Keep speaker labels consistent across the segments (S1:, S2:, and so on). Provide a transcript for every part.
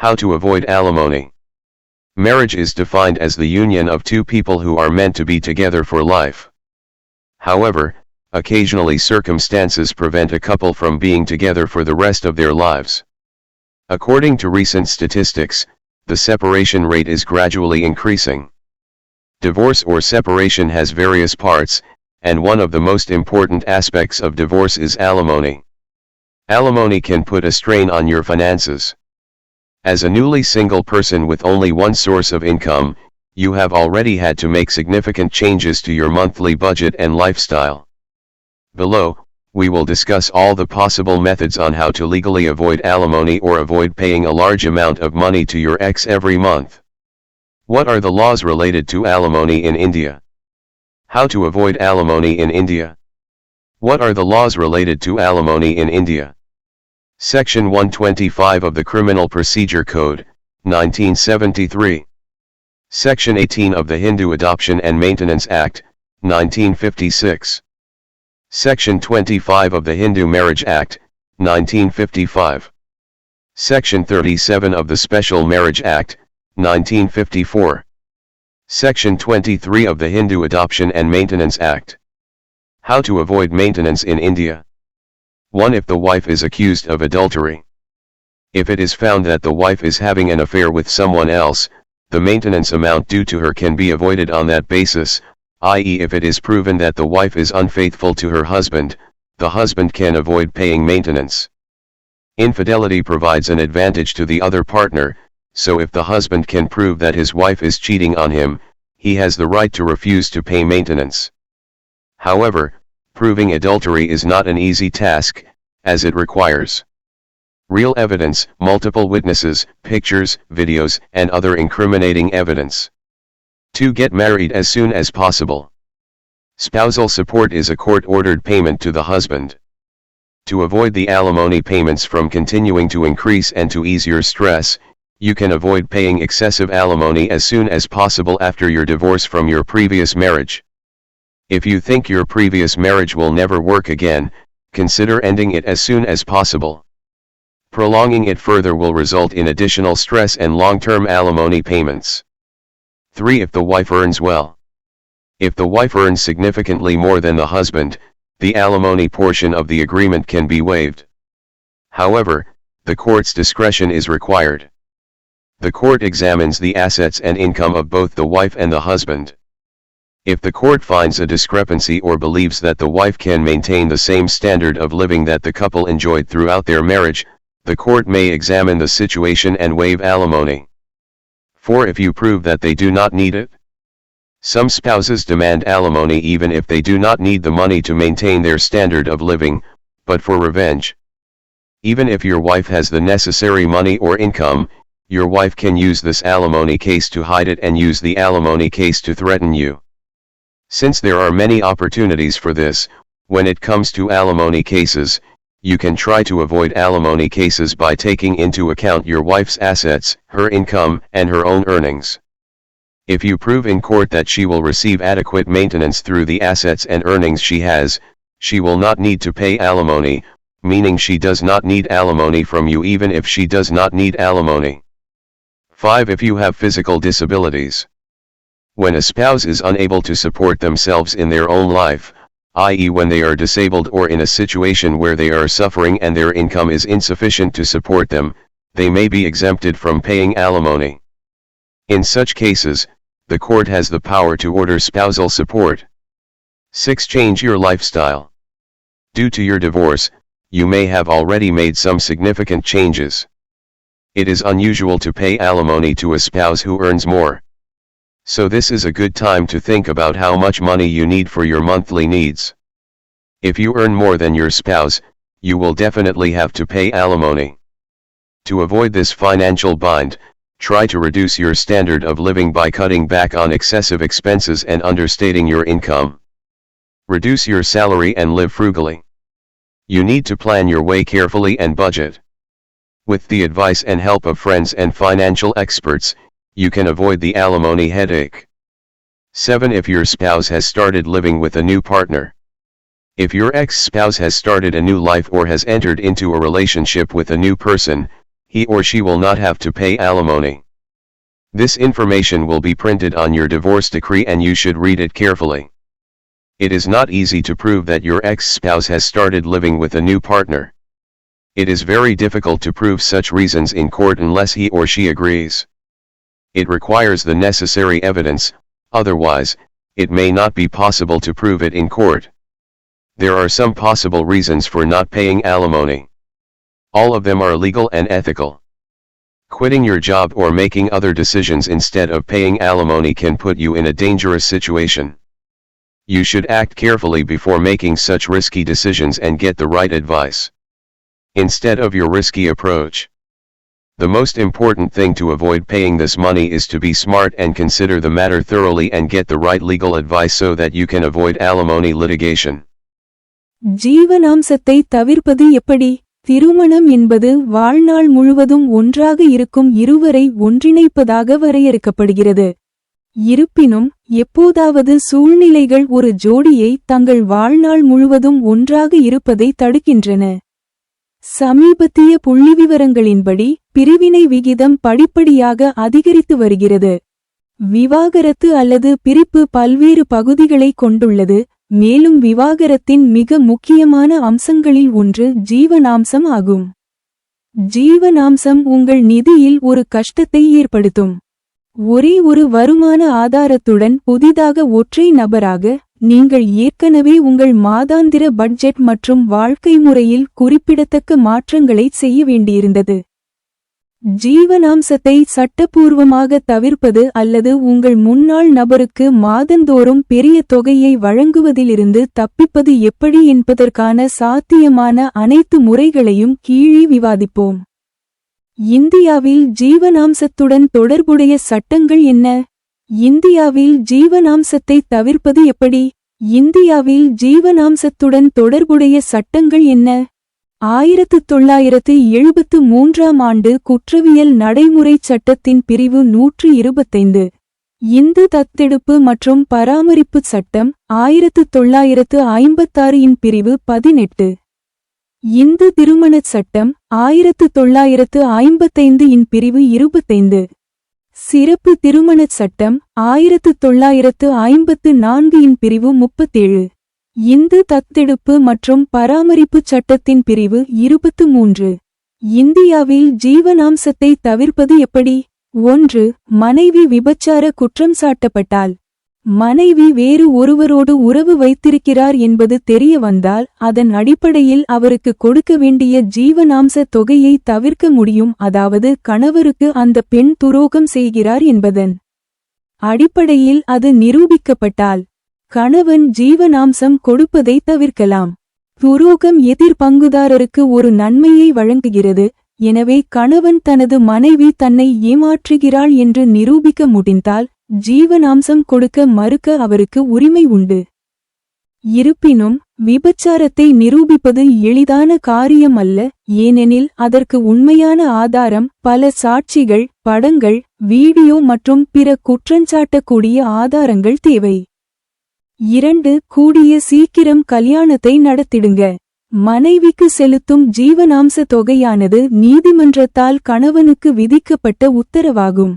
S1: How to avoid alimony. Marriage is defined as the union of two people who are meant to be together for life. However, occasionally circumstances prevent a couple from being together for the rest of their lives. According to recent statistics, the separation rate is gradually increasing. Divorce or separation has various parts, and one of the most important aspects of divorce is alimony. Alimony can put a strain on your finances. As a newly single person with only one source of income, you have already had to make significant changes to your monthly budget and lifestyle. Below, we will discuss all the possible methods on how to legally avoid alimony or avoid paying a large amount of money to your ex every month. What are the laws related to alimony in India? How to avoid alimony in India? What are the laws related to alimony in India? Section 125 of the Criminal Procedure Code, 1973. Section 18 of the Hindu Adoption and Maintenance Act, 1956. Section 25 of the Hindu Marriage Act, 1955. Section 37 of the Special Marriage Act, 1954. Section 23 of the Hindu Adoption and Maintenance Act. How to avoid maintenance in India. 1. If the wife is accused of adultery. If it is found that the wife is having an affair with someone else, the maintenance amount due to her can be avoided on that basis, i.e. if it is proven that the wife is unfaithful to her husband, the husband can avoid paying maintenance. Infidelity provides an advantage to the other partner, so if the husband can prove that his wife is cheating on him, he has the right to refuse to pay maintenance. However, proving adultery is not an easy task, as it requires real evidence, multiple witnesses, pictures, videos, and other incriminating evidence. To get married as soon as possible. Spousal support is a court-ordered payment to the husband. To avoid the alimony payments from continuing to increase and to ease your stress, you can avoid paying excessive alimony as soon as possible after your divorce from your previous marriage. If you think your previous marriage will never work again, consider ending it as soon as possible. Prolonging it further will result in additional stress and long-term alimony payments. 3. If the wife earns well. If the wife earns significantly more than the husband, the alimony portion of the agreement can be waived. However, the court's discretion is required. The court examines the assets and income of both the wife and the husband. If the court finds a discrepancy or believes that the wife can maintain the same standard of living that the couple enjoyed throughout their marriage, the court may examine the situation and waive alimony. 4. If you prove that they do not need it. Some spouses demand alimony even if they do not need the money to maintain their standard of living, but for revenge. Even if your wife has the necessary money or income, your wife can use this alimony case to hide it and use the alimony case to threaten you. Since there are many opportunities for this, when it comes to alimony cases, you can try to avoid alimony cases by taking into account your wife's assets, her income, and her own earnings. If you prove in court that she will receive adequate maintenance through the assets and earnings she has, she will not need to pay alimony, meaning she does not need alimony from you even if she does not need alimony. 5. If you have physical disabilities. When a spouse is unable to support themselves in their own life, i.e. when they are disabled or in a situation where they are suffering and their income is insufficient to support them, they may be exempted from paying alimony. In such cases, the court has the power to order spousal support. 6. Change your lifestyle. Due to your divorce, you may have already made some significant changes. It is unusual to pay alimony to a spouse who earns more. So this is a good time to think about how much money you need for your monthly needs. If you earn more than your spouse, you will definitely have to pay alimony. To avoid this financial bind, try to reduce your standard of living by cutting back on excessive expenses and understating your income. Reduce your salary and live frugally. You need to plan your way carefully and budget. With the advice and help of friends and financial experts, you can avoid the alimony headache. 7. If your spouse has started living with a new partner. If your ex-spouse has started a new life or has entered into a relationship with a new person, he or she will not have to pay alimony. This information will be printed on your divorce decree and you should read it carefully. It is not easy to prove that your ex-spouse has started living with a new partner. It is very difficult to prove such reasons in court unless he or she agrees. It requires the necessary evidence, otherwise, it may not be possible to prove it in court. There are some possible reasons for not paying alimony. All of them are legal and ethical. Quitting your job or making other decisions instead of paying alimony can put you in a dangerous situation. You should act carefully before making such risky decisions and get the right advice. Instead of your risky approach. The most important thing to avoid paying this money is to be smart and consider the matter thoroughly and get the right legal advice so that you can avoid alimony litigation.
S2: ஜீவனாம்சத்தை தவிர்ப்பது எப்படி திருமணம் என்பது வாழ்நாள் முழுவதும் ஒன்றாக இருக்கும் இருவரை ஒன்றிணைப்பதாக வரையறுக்கப்படுகிறது இருப்பினும் எப்போதாவது சூழ்நிலைகள் ஒரு ஜோடியை தங்கள் வாழ்நாள் முழுவதும் ஒன்றாக இருப்பதை தடுக்கின்றன சமீபத்திய புள்ளிவிவரங்களின்படி பிரிவினை விகிதம் படிப்படியாக அதிகரித்து வருகிறது. விவாகரத்து அல்லது பிரிப்பு பல்வேறு பகுதிகளை கொண்டுள்ளது. மேலும் விவாகரத்தின் மிக முக்கியமான அம்சங்களில் ஒன்று ஜீவனாம்சம் ஆகும். ஜீவனாம்சம் உங்கள் நிதியில் ஒரு கஷ்டத்தை ஏற்படுத்தும். ஒரே ஒரு வருமான ஆதாரத்துடன் புதிதாக ஒற்றை நபராக நீங்கள் ஏற்கனவே உங்கள் மாதாந்திர பட்ஜெட் மற்றும் வாழ்க்கை முறையில் குறிப்பிடத்தக்க மாற்றங்களை செய்ய வேண்டியிருந்தது. ஜீவனாம்சத்தை சட்டப்பூர்வமாக தவிர்ப்பது அல்லது உங்கள் முன்னாள் நபருக்கு மாதந்தோறும் பெரிய தொகையை வழங்குவதிலிருந்து தப்பிப்பது எப்படி என்பதற்கான சாத்தியமான அனைத்து முறைகளையும் கீழே விவாதிப்போம். இந்தியாவில் ஜீவனாம்சத்துடன் தொடர்புடைய சட்டங்கள் என்ன? இந்தியாவில் ஜீவனாம்சத்தை தவிர்ப்பது எப்படி? இந்தியாவில் ஜீவனாம்சத்துடன் தொடர்புடைய சட்டங்கள் என்ன? ஆயிரத்து தொள்ளாயிரத்து எழுபத்து மூன்றாம் ஆண்டு குற்றவியல் நடைமுறைச் சட்டத்தின் பிரிவு நூற்று இருபத்தைந்து. இந்து தத்தெடுப்பு மற்றும் பராமரிப்பு சட்டம் ஆயிரத்து தொள்ளாயிரத்து ஐம்பத்தாறு இன் பிரிவு பதினெட்டு. இந்து திருமணச் சட்டம் ஆயிரத்து தொள்ளாயிரத்து ஐம்பத்தைந்து இன் பிரிவு இருபத்தைந்து. சிறப்பு திருமணச் சட்டம் ஆயிரத்து தொள்ளாயிரத்து ஐம்பத்து நான்கு இன் பிரிவு முப்பத்தேழு. இந்து தத்தெடுப்பு மற்றும் பராமரிப்புச் சட்டத்தின் பிரிவு இருபத்து மூன்று. இந்தியாவில் ஜீவனாம்சத்தை தவிர்ப்பது எப்படி? ஒன்று மனைவி விபச்சார குற்றம் சாட்டப்பட்டால். மனைவி வேறு ஒருவரோடு உறவு வைத்திருக்கிறார் என்பது தெரிய வந்தால் அதன் அடிப்படையில் அவருக்கு கொடுக்க வேண்டிய ஜீவனாம்ச தொகையை தவிர்க்க முடியும். அதாவது கணவருக்கு அந்த பெண் துரோகம் செய்கிறார் என்பதன் அடிப்படையில் அது நிரூபிக்கப்பட்டால் கணவன் ஜீவனாம்சம் கொடுப்பதை தவிர்க்கலாம். துரோகம் எதிர் பங்குதாரருக்கு ஒரு நன்மையை வழங்குகிறது. எனவே கணவன் தனது மனைவி தன்னை ஏமாற்றுகிறாள் என்று நிரூபிக்க முடிந்தால் ஜீவனாம்சம் கொடுக்க மறுக்க அவருக்கு உரிமை உண்டு. இருப்பினும் விபச்சாரத்தை நிரூபிப்பது எளிதான காரியம் அல்ல ஏனெனில் அதற்கு உண்மையான ஆதாரம் பல சாட்சிகள் படங்கள் வீடியோ மற்றும் பிற குற்றஞ்சாட்டக்கூடிய ஆதாரங்கள் தேவை. இரண்டு கூடிய சீக்கிரம் கல்யாணத்தை நடத்திடுங்க. மனைவிக்கு செலுத்தும் ஜீவனாம்ச தொகையானது நீதிமன்றத்தால் கணவனுக்கு விதிக்கப்பட்ட உத்தரவாகும்.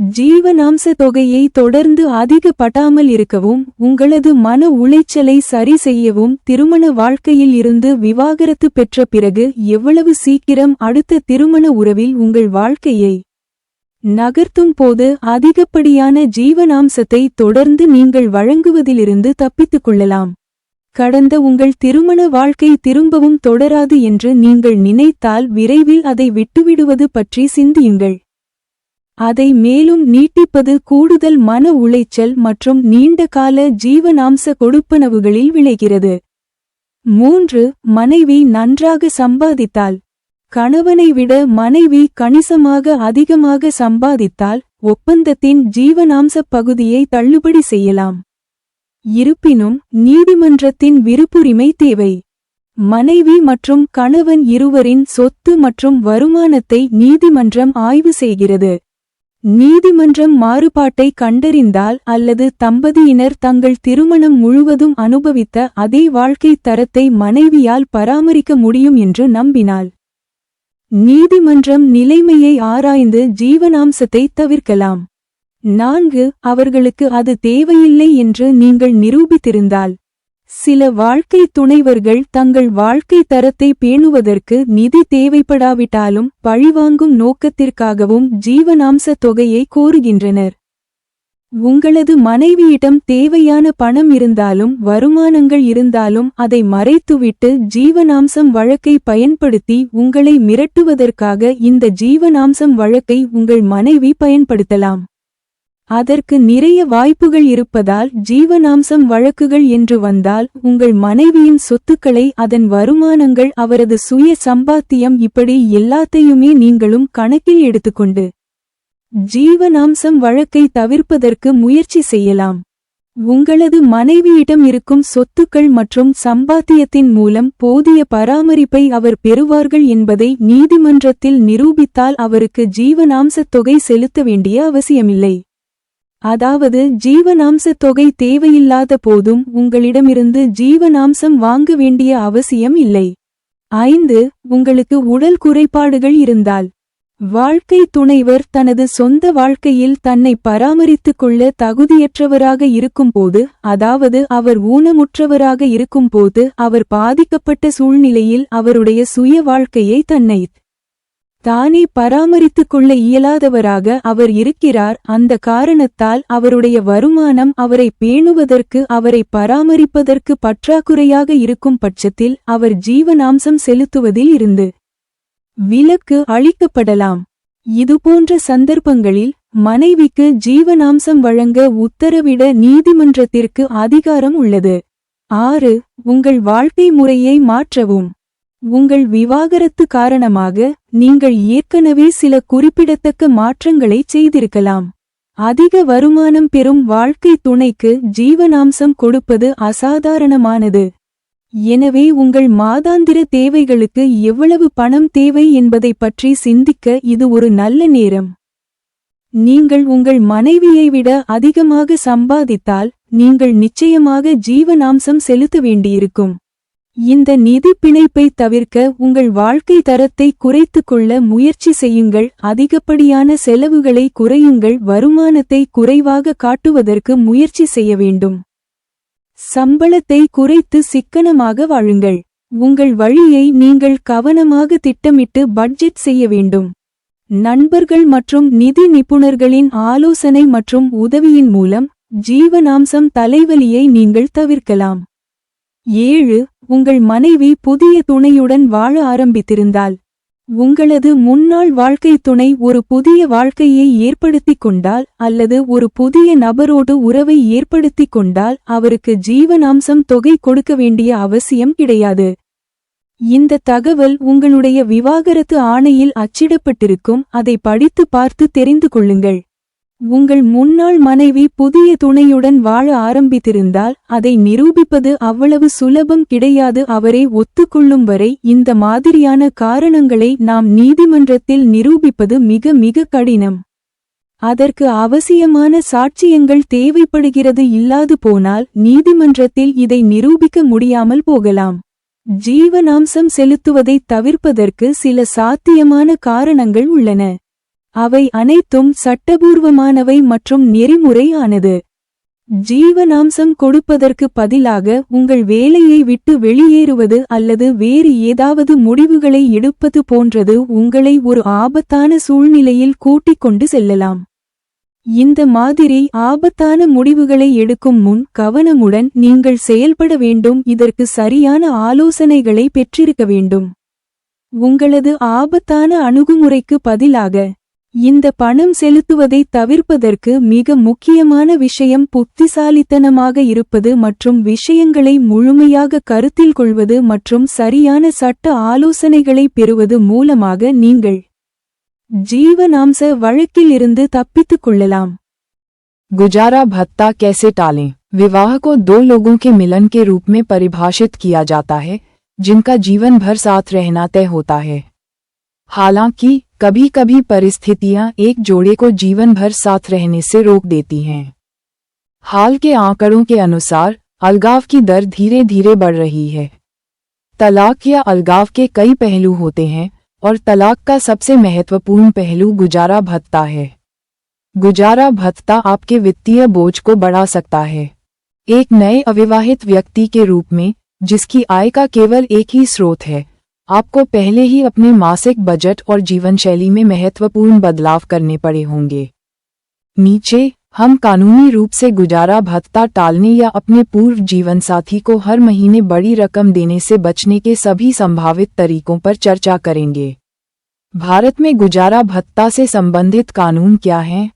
S2: ஜீவனாம்ச தொகையை தொடர்ந்து அதிகப்படாமல் இருக்கவும் உங்களது மன உளைச்சலை சரி செய்யவும் திருமண வாழ்க்கையில் இருந்து விவாகரத்து பெற்ற பிறகு எவ்வளவு சீக்கிரம் அடுத்த திருமண உறவில் உங்கள் வாழ்க்கையை நகர்த்தும் போது அதிகப்படியான ஜீவனாம்சத்தை தொடர்ந்து நீங்கள் வழங்குவதிலிருந்து தப்பித்துக் கொள்ளலாம். கடந்த உங்கள் திருமண வாழ்க்கை திரும்பவும் தொடராது என்று நீங்கள் நினைத்தால் விரைவில் அதை விட்டுவிடுவது பற்றி சிந்தியுங்கள். அதை மேலும் நீட்டிப்பது கூடுதல் மன உளைச்சல் மற்றும் நீண்ட கால ஜீவனாம்ச கொடுப்பனவுகளில் விளைகிறது. மூன்று மனைவி நன்றாக சம்பாதித்தால். கணவனை விட மனைவி கணிசமாக அதிகமாக சம்பாதித்தால் ஒப்பந்தத்தின் ஜீவனாம்சப் பகுதியை தள்ளுபடி செய்யலாம். இருப்பினும் நீதிமன்றத்தின் விருப்புரிமை தேவை. மனைவி மற்றும் கணவன் இருவரின் சொத்து மற்றும் வருமானத்தை நீதிமன்றம் ஆய்வு செய்கிறது. நீதிமன்றம் மாறுபாட்டை கண்டறிந்தால் அல்லது தம்பதியினர் தங்கள் திருமணம் முழுவதும் அனுபவித்த அதே வாழ்க்கை தரத்தை மனைவியால் பராமரிக்க முடியும் என்று நம்பினாள். நீதிமன்றம் நிலைமையை ஆராய்ந்து ஜீவனாம்சத்தை தவிர்க்கலாம். நான்கு அவர்களுக்கு அது தேவையில்லை என்று நீங்கள் நிரூபித்திருந்தால். சில வாழ்க்கை துணைவர்கள் தங்கள் வாழ்க்கை தரத்தை பேணுவதற்கு நிதி தேவைப்படாவிட்டாலும் பழிவாங்கும் நோக்கத்திற்காகவும் ஜீவனாம்ச தொகையை கோருகின்றனர். உங்களது மனைவியிடம் தேவையான பணம் இருந்தாலும் வருமானங்கள் இருந்தாலும் அதை மறைத்துவிட்டு ஜீவனாம்சம் வழக்கை பயன்படுத்தி உங்களை மிரட்டுவதற்காக இந்த ஜீவனாம்சம் வழக்கை உங்கள் மனைவி பயன்படுத்தலாம். அதற்கு நிறைய வாய்ப்புகள் இருப்பதால் ஜீவனாம்சம் வழக்குகள் என்று வந்தால் உங்கள் மனைவியின் சொத்துக்களை அதன் வருமானங்கள் அவரது சுய சம்பாத்தியம் இப்படி எல்லாத்தையுமே நீங்களும் கணக்கில் எடுத்துக்கொண்டு ஜீவனாம்சம் வழக்கை தவிர்ப்பதற்கு முயற்சி செய்யலாம். உங்களது மனைவியிடம் இருக்கும் சொத்துக்கள் மற்றும் சம்பாத்தியத்தின் மூலம் போதிய பராமரிப்பை அவர் பெறுவார்கள் என்பதை நீதிமன்றத்தில் நிரூபித்தால் அவருக்கு ஜீவனாம்சத் தொகை செலுத்த வேண்டிய அவசியமில்லை. அதாவது ஜீவனாம்ச தொகை தேவையில்லாத போதும் உங்களிடமிருந்து ஜீவனாம்சம் வாங்க வேண்டிய அவசியம் இல்லை. ஐந்து உங்களுக்கு உடல் குறைபாடுகள் இருந்தால். வாழ்க்கை துணைவர் தனது சொந்த வாழ்க்கையில் தன்னை பராமரித்துக் கொள்ள தகுதியற்றவராக இருக்கும்போது அதாவது அவர் ஊனமுற்றவராக இருக்கும்போது அவர் பாதிக்கப்பட்ட சூழ்நிலையில் அவருடைய சுய வாழ்க்கையை தன்னை தானே பராமரித்துக் கொள்ள இயலாதவராக அவர் இருக்கிறார். அந்த காரணத்தால் அவருடைய வருமானம் அவரை பேணுவதற்கு அவரை பராமரிப்பதற்கு பற்றாக்குறையாக இருக்கும் பட்சத்தில் அவர் ஜீவனாம்சம் செலுத்துவதில் இருந்து விலக்கு அளிக்கப்படலாம். இதுபோன்ற சந்தர்ப்பங்களில் மனைவிக்கு ஜீவனாம்சம் வழங்க உத்தரவிட நீதிமன்றத்திற்கு அதிகாரம் உள்ளது. ஆறு உங்கள் வாழ்க்கை முறையை மாற்றவும். உங்கள் விவாகரத்து காரணமாக நீங்கள் ஏற்கனவே சில குறிப்பிடத்தக்க மாற்றங்களைச் செய்திருக்கலாம். அதிக வருமானம் பெறும் வாழ்க்கை துணைக்கு ஜீவனாம்சம் கொடுப்பது அசாதாரணமானது. எனவே உங்கள் மாதாந்திர தேவைகளுக்கு எவ்வளவு பணம் தேவை என்பதை பற்றி சிந்திக்க இது ஒரு நல்ல நேரம். நீங்கள் உங்கள் மனைவியை விட அதிகமாக சம்பாதித்தால் நீங்கள் நிச்சயமாக ஜீவனாம்சம் செலுத்த வேண்டியிருக்கும். இந்த நிதி பிணைப்பை தவிர்க்க உங்கள் வாழ்க்கை தரத்தை குறைத்து கொள்ள முயற்சி செய்யுங்கள். அதிகப்படியான செலவுகளை குறையுங்கள். வருமானத்தை குறைவாக காட்டுவதற்கு முயற்சி செய்ய வேண்டும். சம்பளத்தை குறைத்து சிக்கனமாக வாழுங்கள். உங்கள் வழியை நீங்கள் கவனமாக திட்டமிட்டு பட்ஜெட் செய்ய வேண்டும். நண்பர்கள் மற்றும் நிதி நிபுணர்களின் ஆலோசனை மற்றும் உதவியின் மூலம் ஜீவனாம்சம் தலைவலியை நீங்கள் தவிர்க்கலாம். ஏழு உங்கள் மனைவி புதிய துணையுடன் வாழ ஆரம்பித்திருந்தால் உங்களது முன்னாள் வாழ்க்கை துணை ஒரு புதிய வாழ்க்கையை ஏற்படுத்திக் கொண்டால் அல்லது ஒரு புதிய நபரோடு உறவை ஏற்படுத்திக் கொண்டால் அவருக்கு ஜீவனாம்சம் தொகை கொடுக்க வேண்டிய அவசியம் கிடையாது. இந்த தகவல் உங்களுடைய விவாகரத்து ஆணையில் அச்சிடப்பட்டிருக்கும். அதை படித்து பார்த்து தெரிந்து கொள்ளுங்கள். உங்கள் முன்னாள் மனைவி புதிய துணையுடன் வாழ ஆரம்பித்திருந்தால் அதை நிரூபிப்பது அவ்வளவு சுலபம் கிடையாது. அவரை ஒத்துக்கொள்ளும் வரை இந்த மாதிரியான காரணங்களை நாம் நீதிமன்றத்தில் நிரூபிப்பது மிக மிக கடினம். அதற்கு அவசியமான சாட்சியங்கள் தேவைப்படுகிறது. இல்லாது போனால் நீதிமன்றத்தில் இதை நிரூபிக்க முடியாமல் போகலாம். ஜீவனாம்சம் செலுத்துவதை தவிர்ப்பதற்கு சில சாத்தியமான காரணங்கள் உள்ளன. அவை அனைத்தும் சட்டபூர்வமானவை மற்றும் நெறிமுறை ஆனது ஜீவனாம்சம் கொடுப்பதற்கு பதிலாக உங்கள் வேலையை விட்டு வெளியேறுவது அல்லது வேறு ஏதாவது முடிவுகளை எடுப்பது போன்றது உங்களை ஒரு ஆபத்தான சூழ்நிலையில் கூட்டிக் கொண்டு செல்லலாம். இந்த மாதிரி ஆபத்தான முடிவுகளை எடுக்கும் முன் கவனமுடன் நீங்கள் செயல்பட வேண்டும் இதற்கு சரியான ஆலோசனைகளை பெற்றிருக்க வேண்டும். உங்களது ஆபத்தான அணுகுமுறைக்கு பதிலாக இந்த பணம் செலுத்துவதை தவிர்ப்பதற்கு மிக முக்கியமான விஷயம் புத்திசாலித்தனமாக இருப்பது மற்றும் விஷயங்களை முழுமையாக கருத்தில் கொள்வது மற்றும் சரியான சட்ட ஆலோசனைகளை பெறுவது மூலமாக நீங்கள் ஜீவனாம்ச வழக்கில் இருந்து தப்பித்துக் கொள்ளலாம்
S3: गुजारा भत्ता कैसे टालें विवाह को दो लोगों के मिलन के रूप में परिभाषित किया जाता है जिनका जीवन भर साथ रहना तय होता है हालाँकि कभी कभी परिस्थितियाँ एक जोड़े को जीवन भर साथ रहने से रोक देती हैं। हाल के आंकड़ों के अनुसार, अलगाव की दर धीरे धीरे बढ़ रही है। तलाक या अलगाव के कई पहलू होते हैं, और तलाक का सबसे महत्वपूर्ण पहलू गुजारा भत्ता है। गुजारा भत्ता आपके वित्तीय बोझ को बढ़ा सकता है। एक नए अविवाहित व्यक्ति के रूप में, जिसकी आय का केवल एक ही स्रोत है आपको पहले ही अपने मासिक बजट और जीवन शैली में महत्वपूर्ण बदलाव करने पड़े होंगे। नीचे, हम कानूनी रूप से गुजारा भत्ता टालने या अपने पूर्व जीवन साथी को हर महीने बड़ी रकम देने से बचने के सभी संभावित तरीकों पर चर्चा करेंगे। भारत में गुजारा भत्ता से संबंधित कानून क्या हैं?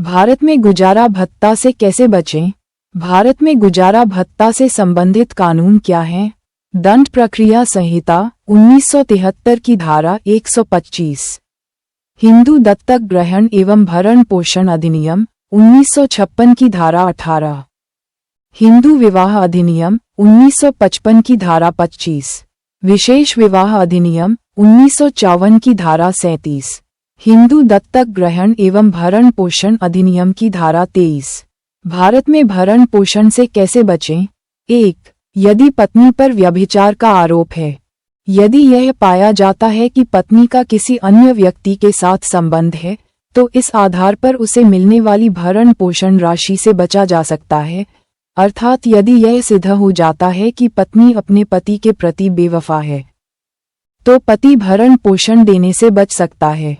S3: भारत में गुजारा भत्ता से कैसे बचें? भारत में गुजारा भत्ता से संबंधित कानून क्या हैं? दंड प्रक्रिया संहिता 1973 की धारा 125 हिंदू दत्तक ग्रहण एवं भरण पोषण अधिनियम 1956 की धारा 18 हिंदू विवाह अधिनियम 1955 की धारा 25 विशेष विवाह अधिनियम 1954 की धारा 37 हिंदू दत्तक ग्रहण एवं भरण पोषण अधिनियम की धारा 23 भारत में भरण पोषण से कैसे बचें? एक, यदि पत्नी पर व्यभिचार का आरोप है। यदि यह पाया जाता है कि पत्नी का किसी अन्य व्यक्ति के साथ संबंध है तो इस आधार पर उसे मिलने वाली भरण पोषण राशि से बचा जा सकता है। अर्थात यदि यह सिद्ध हो जाता है कि पत्नी अपने पति के प्रति बेवफा है तो पति भरण पोषण देने से बच सकता है।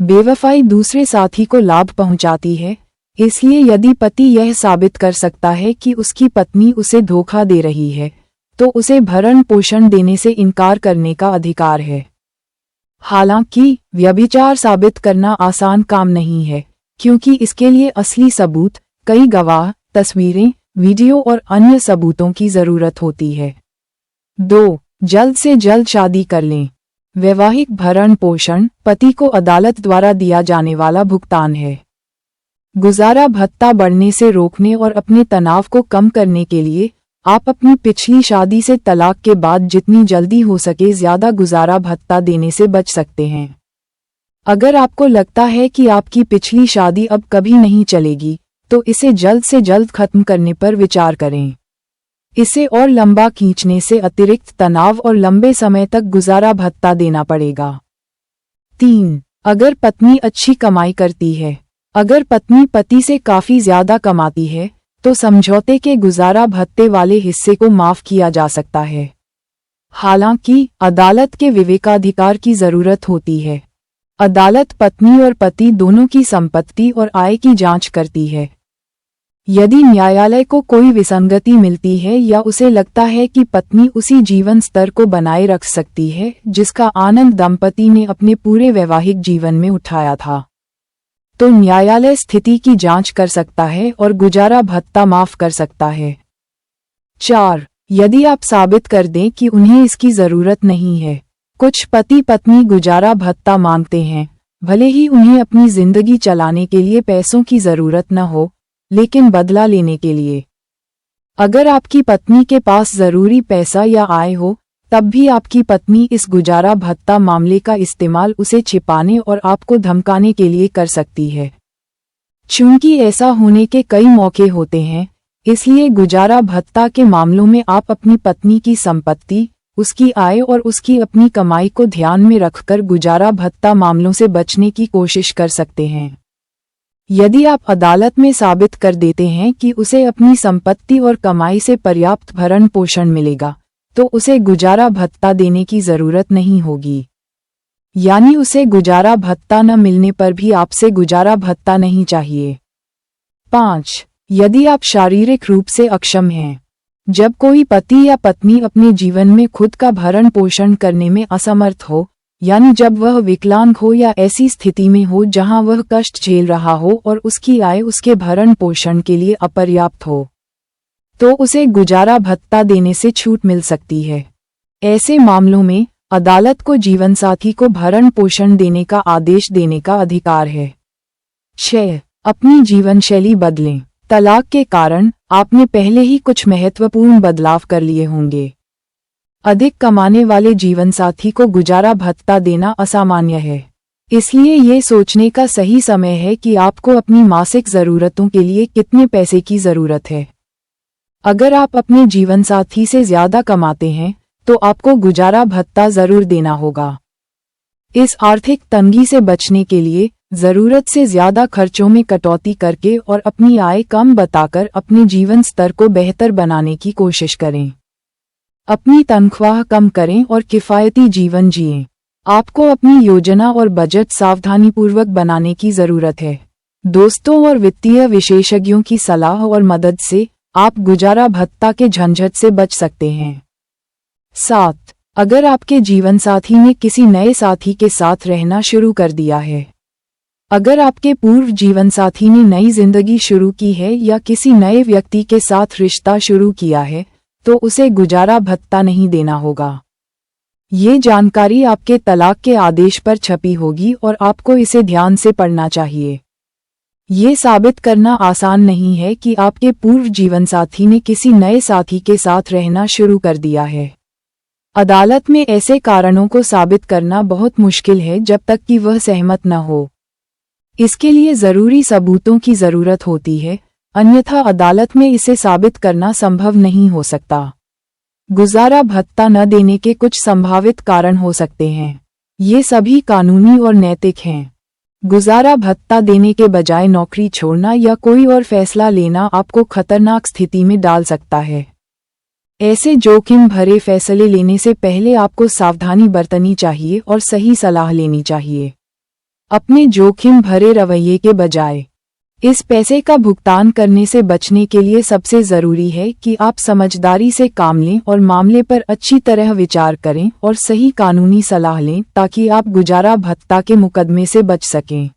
S3: बेवफाई दूसरे साथी को लाभ पहुंचाती है, इसलिए यदि पति यह साबित कर सकता है कि उसकी पत्नी उसे धोखा दे रही है तो उसे भरण पोषण देने से इनकार करने का अधिकार है। हालाँकि, व्यभिचार साबित करना आसान काम नहीं है, क्योंकि इसके लिए असली सबूत, कई गवाह, तस्वीरें, वीडियो और अन्य सबूतों की ज़रूरत होती है। दो, जल्द से जल्द शादी कर लें। वैवाहिक भरण पोषण, पति को अदालत द्वारा दिया जाने वाला भुगतान है। गुजारा भत्ता बढ़ने से रोकने और अपने तनाव को कम करने के लिए आप अपनी पिछली शादी से तलाक के बाद जितनी जल्दी हो सके ज़्यादा गुजारा भत्ता देने से बच सकते हैं। अगर आपको लगता है कि आपकी पिछली शादी अब कभी नहीं चलेगी तो इसे जल्द से जल्द खत्म करने पर विचार करें। इसे और लंबा खींचने से अतिरिक्त तनाव और लंबे समय तक गुजारा भत्ता देना पड़ेगा। तीन, अगर पत्नी अच्छी कमाई करती है, अगर पत्नी पति से काफ़ी ज़्यादा कमाती है तो समझौते के गुजारा भत्ते वाले हिस्से को माफ़ किया जा सकता है। हालाँकि, अदालत के विवेकाधिकार की ज़रूरत होती है। अदालत पत्नी और पति दोनों की संपत्ति और आय की जाँच करती है। यदि न्यायालय को कोई विसंगति मिलती है या उसे लगता है कि पत्नी उसी जीवन स्तर को बनाए रख सकती है, जिसका आनंद दंपति ने अपने पूरे वैवाहिक जीवन में उठाया था। तो न्यायालय स्थिति की जाँच कर सकता है और गुजारा भत्ता माफ़ कर सकता है। चार, यदि आप साबित कर दें कि उन्हें इसकी ज़रूरत नहीं है, कुछ पति पत्नी गुजारा भत्ता मांगते हैं, भले ही उन्हें अपनी ज़िंदगी चलाने के लिए पैसों की ज़रूरत न हो, लेकिन बदला लेने के लिए। अगर आपकी पत्नी के पास ज़रूरी पैसा या आय हो तब भी आपकी पत्नी इस गुजारा भत्ता मामले का इस्तेमाल उसे छिपाने और आपको धमकाने के लिए कर सकती है। चूँकि ऐसा होने के कई मौके होते हैं, इसलिए गुजारा भत्ता के मामलों में आप अपनी पत्नी की संपत्ति, उसकी आय और उसकी अपनी कमाई को ध्यान में रखकर गुजारा भत्ता मामलों से बचने की कोशिश कर सकते हैं। यदि आप अदालत में साबित कर देते हैं कि उसे अपनी संपत्ति और कमाई से पर्याप्त भरण पोषण मिलेगा तो उसे गुजारा भत्ता देने की ज़रूरत नहीं होगी। यानी उसे गुजारा भत्ता न मिलने पर भी आपसे गुजारा भत्ता नहीं चाहिए। पाँच, यदि आप शारीरिक रूप से अक्षम हैं, जब कोई पति या पत्नी अपने जीवन में खुद का भरण पोषण करने में असमर्थ हो, यानी जब वह विकलांग हो या ऐसी स्थिति में हो जहाँ वह कष्ट झेल रहा हो और उसकी आय उसके भरण पोषण के लिए अपर्याप्त हो। तो उसे गुजारा भत्ता देने से छूट मिल सकती है। ऐसे मामलों में, अदालत को जीवनसाथी को भरण पोषण देने का आदेश देने का अधिकार है। छह अपनी जीवन शैली बदलें। तलाक के कारण, आपने पहले ही कुछ महत्वपूर्ण बदलाव कर लिए होंगे। अधिक कमाने वाले जीवनसाथी को गुजारा भत्ता देना असामान्य है। इसलिए ये सोचने का सही समय है कि आपको अपनी मासिक जरूरतों के लिए कितने पैसे की ज़रूरत है। अगर आप अपने जीवन साथी से ज़्यादा कमाते हैं तो आपको गुजारा भत्ता ज़रूर देना होगा। इस आर्थिक तंगी से बचने के लिए ज़रूरत से ज़्यादा खर्चों में कटौती करके और अपनी आय कम बताकर अपने जीवन स्तर को बेहतर बनाने की कोशिश करें। अपनी तनख्वाह कम करें और किफायती जीवन जिएँ। आपको अपनी योजना और बजट सावधानीपूर्वक बनाने की ज़रूरत है। दोस्तों और वित्तीय विशेषज्ञों की सलाह और मदद से आप गुजारा भत्ता के झंझट से बच सकते हैं। सात, अगर आपके जीवन साथी ने किसी नए साथी के साथ रहना शुरू कर दिया है। अगर आपके पूर्व जीवन साथी ने नई ज़िंदगी शुरू की है या किसी नए व्यक्ति के साथ रिश्ता शुरू किया है तो उसे गुजारा भत्ता नहीं देना होगा। ये जानकारी आपके तलाक के आदेश पर छपी होगी और आपको इसे ध्यान से पढ़ना चाहिए। ये साबित करना आसान नहीं है कि आपके पूर्व जीवन साथी ने किसी नए साथी के साथ रहना शुरू कर दिया है। अदालत में ऐसे कारणों को साबित करना बहुत मुश्किल है जब तक कि वह सहमत न हो। इसके लिए ज़रूरी सबूतों की ज़रूरत होती है, अन्यथा अदालत में इसे साबित करना संभव नहीं हो सकता। गुजारा भत्ता न देने के कुछ संभावित कारण हो सकते हैं। ये सभी कानूनी और नैतिक हैं। गुजारा भत्ता देने के बजाय नौकरी छोड़ना या कोई और फैसला लेना आपको खतरनाक स्थिति में डाल सकता है। ऐसे जोखिम भरे फैसले लेने से पहले आपको सावधानी बरतनी चाहिए और सही सलाह लेनी चाहिए। अपने जोखिम भरे रवैये के बजाय इस पैसे का भुगतान करने से बचने के लिए सबसे ज़रूरी है कि आप समझदारी से काम लें और मामले पर अच्छी तरह विचार करें और सही कानूनी सलाह लें ताकि आप गुजारा भत्ता के मुकदमे से बच सकें।